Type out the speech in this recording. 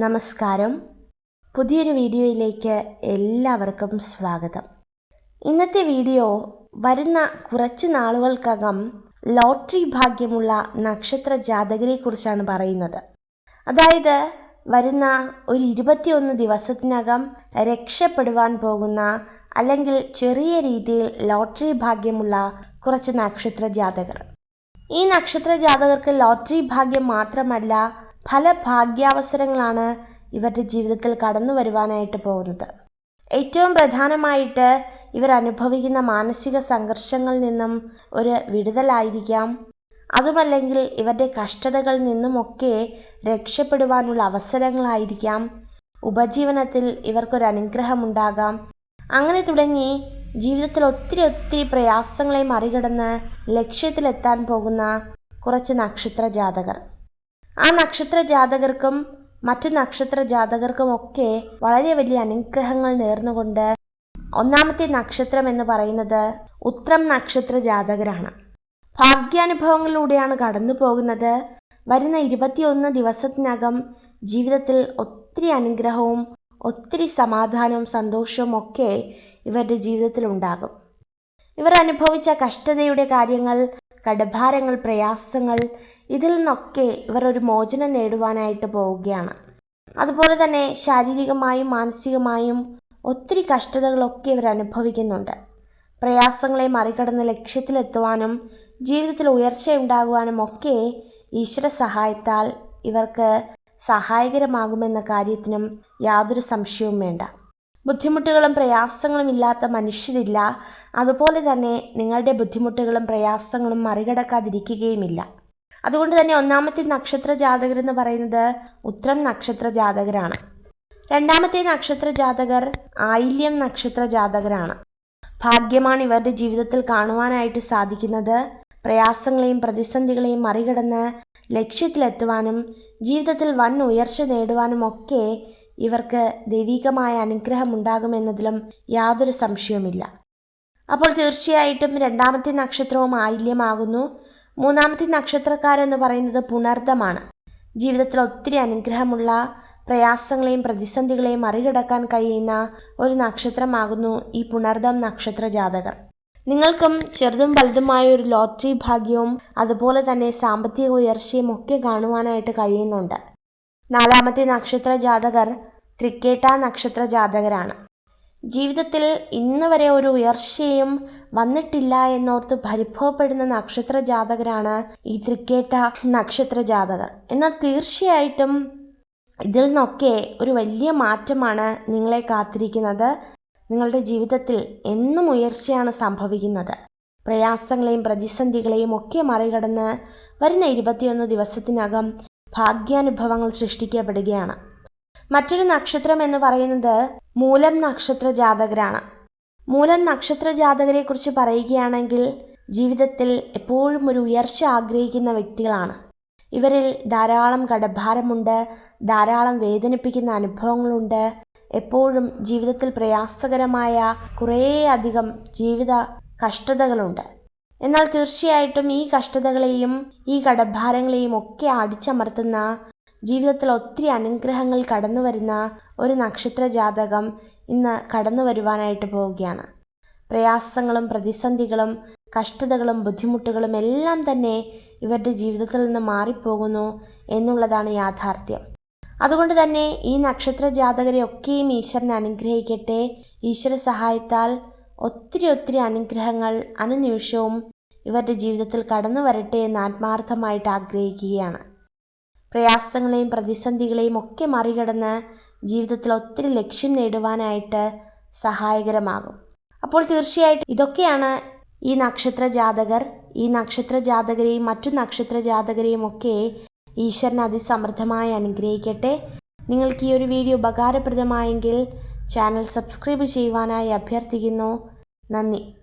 നമസ്കാരം. പുതിയൊരു വീഡിയോയിലേക്ക് എല്ലാവർക്കും സ്വാഗതം. ഇന്നത്തെ വീഡിയോ വരുന്ന കുറച്ച് നാളുകൾക്കകം ലോട്ടറി ഭാഗ്യമുള്ള നക്ഷത്ര ജാതകരെ കുറിച്ചാണ് പറയുന്നത്. അതായത് വരുന്ന ഒരു ഇരുപത്തിയൊന്ന് ദിവസത്തിനകം രക്ഷപ്പെടുവാൻ പോകുന്ന അല്ലെങ്കിൽ ചെറിയ രീതിയിൽ ലോട്ടറി ഭാഗ്യമുള്ള കുറച്ച് നക്ഷത്ര ജാതകർ. ഈ നക്ഷത്ര ജാതകർക്ക് ലോട്ടറി ഭാഗ്യം മാത്രമല്ല പല ഭാഗ്യാവസരങ്ങളാണ് ഇവരുടെ ജീവിതത്തിൽ കടന്നു വരുവാനായിട്ട് പോകുന്നത്. ഏറ്റവും പ്രധാനമായിട്ട് ഇവർ അനുഭവിക്കുന്ന മാനസിക സംഘർഷങ്ങളിൽ നിന്നും ഒരു വിടുതലായിരിക്കാം. അതുമല്ലെങ്കിൽ ഇവരുടെ കഷ്ടതകളിൽ നിന്നുമൊക്കെ രക്ഷപ്പെടുവാനുള്ള അവസരങ്ങളായിരിക്കാം. ഉപജീവനത്തിൽ ഇവർക്കൊരു അനുഗ്രഹമുണ്ടാകാം. അങ്ങനെ തുടങ്ങി ജീവിതത്തിൽ ഒത്തിരി ഒത്തിരി പ്രയാസങ്ങളെ മറികടന്ന് ലക്ഷ്യത്തിലെത്താൻ പോകുന്ന കുറച്ച് നക്ഷത്ര ജാതകർ ആ നക്ഷത്ര ജാതകർക്കും മറ്റു നക്ഷത്ര ജാതകർക്കുമൊക്കെ വളരെ വലിയ അനുഗ്രഹങ്ങൾ നേർന്നുകൊണ്ട് ഒന്നാമത്തെ നക്ഷത്രം എന്ന് പറയുന്നത് ഉത്രം നക്ഷത്ര ജാതകരാണ് ഭാഗ്യാനുഭവങ്ങളിലൂടെയാണ് കടന്നു പോകുന്നത്. വരുന്ന ഇരുപത്തിയൊന്ന് ദിവസത്തിനകം ജീവിതത്തിൽ ഒത്തിരി അനുഗ്രഹവും ഒത്തിരി സമാധാനവും സന്തോഷവും ഒക്കെ ഇവരുടെ ജീവിതത്തിൽ ഉണ്ടാകും ഇവർ അനുഭവിച്ച കഷ്ടതയുടെ കാര്യങ്ങൾ കടഭാരങ്ങൾ പ്രയാസങ്ങൾ ഇതിൽ നിന്നൊക്കെ ഇവർ ഒരു മോചനം നേടുവാനായിട്ട് പോവുകയാണ്. അതുപോലെ തന്നെ ശാരീരികമായും മാനസികമായും ഒത്തിരി കഷ്ടതകളൊക്കെ ഇവർ അനുഭവിക്കുന്നുണ്ട്. പ്രയാസങ്ങളെ മറികടന്ന് ലക്ഷ്യത്തിലെത്തുവാനും ജീവിതത്തിൽ ഉയർച്ച ഉയർച്ചയുണ്ടാകുവാനും ഒക്കെ ഈശ്വര സഹായത്താൽ ഇവർക്ക് സഹായകരമാകുമെന്ന കാര്യത്തിനും യാതൊരു സംശയവും വേണ്ട. ബുദ്ധിമുട്ടുകളും പ്രയാസങ്ങളും ഇല്ലാത്ത മനുഷ്യരില്ല. അതുപോലെ തന്നെ നിങ്ങളുടെ ബുദ്ധിമുട്ടുകളും പ്രയാസങ്ങളും മറികടക്കാതിരിക്കുകയുമില്ല. അതുകൊണ്ട് തന്നെ ഒന്നാമത്തെ നക്ഷത്ര ജാതകർ എന്ന് പറയുന്നത് ഉത്രം നക്ഷത്ര ജാതകരാണ്. രണ്ടാമത്തെ നക്ഷത്ര ജാതകർ ആയില്യം നക്ഷത്ര ജാതകരാണ്. ഭാഗ്യമാണ് ഇവരുടെ ജീവിതത്തിൽ കാണുവാനായിട്ട് സാധിക്കുന്നത്. പ്രയാസങ്ങളെയും പ്രതിസന്ധികളെയും മറികടന്ന് ലക്ഷ്യത്തിലെത്തുവാനും ജീവിതത്തിൽ വൻ ഉയർച്ച നേടുവാനും ഒക്കെ ഇവർക്ക് ദൈവികമായ അനുഗ്രഹം ഉണ്ടാകുമെന്നതിലും യാതൊരു സംശയവുമില്ല. അപ്പോൾ തീർച്ചയായിട്ടും രണ്ടാമത്തെ നക്ഷത്രവും ആയില്യമാകുന്നു. മൂന്നാമത്തെ നക്ഷത്രക്കാരെന്ന് പറയുന്നത് പുണർദമാണ്. ജീവിതത്തിൽ ഒത്തിരി അനുഗ്രഹമുള്ള പ്രയാസങ്ങളെയും പ്രതിസന്ധികളെയും മറികടക്കാൻ കഴിയുന്ന ഒരു നക്ഷത്രമാകുന്നു ഈ പുണർദം നക്ഷത്ര ജാതകർ. നിങ്ങൾക്കും ചെറുതും വലുതുമായ ഒരു ലോട്ടറി ഭാഗ്യവും അതുപോലെ തന്നെ സാമ്പത്തിക ഉയർച്ചയും ഒക്കെ കാണുവാനായിട്ട് കഴിയുന്നുണ്ട്. നാലാമത്തെ നക്ഷത്ര ജാതകർ തൃക്കേട്ട നക്ഷത്ര ജാതകരാണ് ജീവിതത്തിൽ ഇന്ന് വരെ ഒരു ഉയർച്ചയും വന്നിട്ടില്ല എന്നോർത്ത് പരിഭവപ്പെടുന്ന നക്ഷത്ര ജാതകരാണ് ഈ തൃക്കേട്ട നക്ഷത്ര ജാതകർ എന്നാൽ തീർച്ചയായിട്ടും ഇതിൽ നിന്നൊക്കെ ഒരു വലിയ മാറ്റമാണ് നിങ്ങളെ കാത്തിരിക്കുന്നത്. നിങ്ങളുടെ ജീവിതത്തിൽ എന്നും ഉയർച്ചയാണ് സംഭവിക്കുന്നത്. പ്രയാസങ്ങളെയും പ്രതിസന്ധികളെയും ഒക്കെ മറികടന്ന് വരുന്ന ഇരുപത്തിയൊന്ന് ദിവസത്തിനകം ഭാഗ്യാനുഭവങ്ങൾ സൃഷ്ടിക്കപ്പെടുകയാണ്. മറ്റൊരു നക്ഷത്രം എന്ന് പറയുന്നത് മൂലം നക്ഷത്ര ജാതകരാണ്. മൂലം നക്ഷത്ര ജാതകരെ കുറിച്ച് പറയുകയാണെങ്കിൽ ജീവിതത്തിൽ എപ്പോഴും ഒരു ഉയർച്ച ആഗ്രഹിക്കുന്ന വ്യക്തികളാണ്. ഇവരിൽ ധാരാളം കടഭാരമുണ്ട് ധാരാളം വേദനിപ്പിക്കുന്ന അനുഭവങ്ങളുണ്ട് എപ്പോഴും ജീവിതത്തിൽ പ്രയാസകരമായ കുറേയധികം ജീവിത കഷ്ടതകളുണ്ട്. എന്നാൽ തീർച്ചയായിട്ടും ഈ കഷ്ടതകളെയും ഈ കടഭാരങ്ങളെയും ഒക്കെ അടിച്ചമർത്തുന്ന ജീവിതത്തിൽ ഒത്തിരി അനുഗ്രഹങ്ങൾ കടന്നു വരുന്ന ഒരു നക്ഷത്ര ജാതകം ഇന്ന് കടന്നു വരുവാനായിട്ട് പോവുകയാണ്. പ്രയാസങ്ങളും പ്രതിസന്ധികളും കഷ്ടതകളും ബുദ്ധിമുട്ടുകളും എല്ലാം തന്നെ ഇവരുടെ ജീവിതത്തിൽ നിന്ന് മാറിപ്പോകുന്നു എന്നുള്ളതാണ് യാഥാർത്ഥ്യം. അതുകൊണ്ട് തന്നെ ഈ നക്ഷത്ര ജാതകരെ ഒക്കെയും ഈശ്വരനെ അനുഗ്രഹിക്കട്ടെ. ഈശ്വര സഹായത്താൽ ഒത്തിരി ഒത്തിരി അനുഗ്രഹങ്ങൾ അനുനിമിഷവും ഇവരുടെ ജീവിതത്തിൽ കടന്നു വരട്ടെ എന്ന് ആത്മാർത്ഥമായിട്ട് ആഗ്രഹിക്കുകയാണ്. പ്രയാസങ്ങളെയും പ്രതിസന്ധികളെയും ഒക്കെ മറികടന്ന് ജീവിതത്തിൽ ഒത്തിരി ലക്ഷ്യം നേടുവാനായിട്ട് സഹായകരമാകും. അപ്പോൾ തീർച്ചയായിട്ടും ഇതൊക്കെയാണ് ഈ നക്ഷത്ര ജാതകർ ഈ നക്ഷത്ര ജാതകരെയും മറ്റു നക്ഷത്ര ജാതകരെയും ഒക്കെ ഈശ്വരൻ അതിസമൃദ്ധമായി അനുഗ്രഹിക്കട്ടെ. നിങ്ങൾക്ക് ഈ ഒരു വീഡിയോ ഉപകാരപ്രദമായെങ്കിൽ ചാനൽ സബ്സ്ക്രൈബ് ചെയ്യുവാനായി അഭ്യർത്ഥിക്കുന്നു. നന്ദി.